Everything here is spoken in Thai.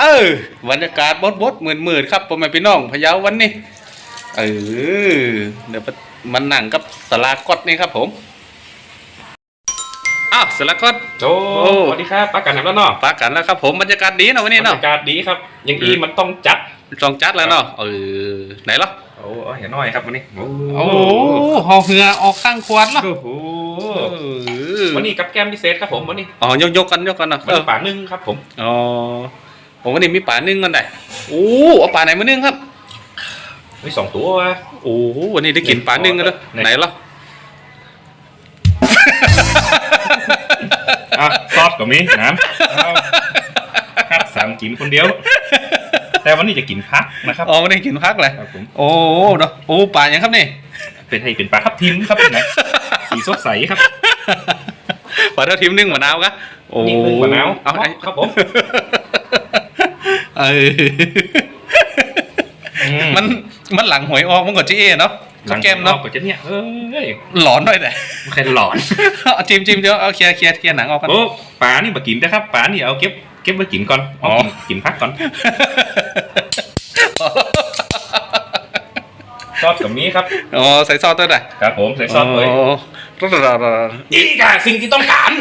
เออบรรยากาศบดบดหมื่นหมื่นๆครับพ่อแม่พี่น้องพะเยาวันนี้ เออเดี๋ยวมันนั่งกับสลากอดนี่ครับผมอ้าวสลากอดโอ้สวัสดีครับปากกันน้ำแล้วเนาะปากันแล้วครับผมบรรยากาศดีนะวันนี้บรเนาะรยากาศดีครับ อยังอีมันต้องจัดจองจัดแล้วเนาะเออไหนล่ะโอ้เอาเห็นหน่อยครับวันนี้โอ้หอเหือออกข้างควรเนาะโอ้โหเออวันนี้กับแก้มพิเศษครับผมวันนี้อ๋อยกยกกันยกกันเนาะวันนี้ป่านึ่งครับผมอ๋อ ผมวันนี้มีป่านึ่งกันได้โอ้เอาป่าไหนมานึ่งครับมีสองตัววะโอ้โหวันนี้ได้กินปลานึ่งกันแล้วไหนไหนล่ะอะซอสก็มีน้ำเอาคัดสามกินคนเดียว แต่วันนี้จะกินพักนะครับอ๋อวันนี้กินพักเลยครับผมโอ้เนาะโอ้ปลาอย่างครับนี่เป็นให้เป็นปลาทับทิมครับนะสีสดใสครับปลาเท่าทิมนึ่งมะนาวกะโอ้นี่นึ่งมะนาวเอาไอ้ครับผม เออมันมันหลังหวยออกมันก่อนจีเอเนาะหลังแก้มเนาะก็จะเนี่ยเอ้ยหลอนหน่อยแต่ใครหลอนเอาจิ้มจิ้มเดี๋ยวเอาเคลียร์เคลียร์เคลียร์หนังออกกัน โอ้ปลานี่มากินนะครับปลานี่เอาเก็บเก็บไว้กินก่อนเอาอ๋อกินกินพักก่อนซอสกับนี้ครับอ๋อใส่ซอสด้วยนะครับผมใส่ซอสเลย โอ้ นี่ค่ะสิ่งที่ต้องการ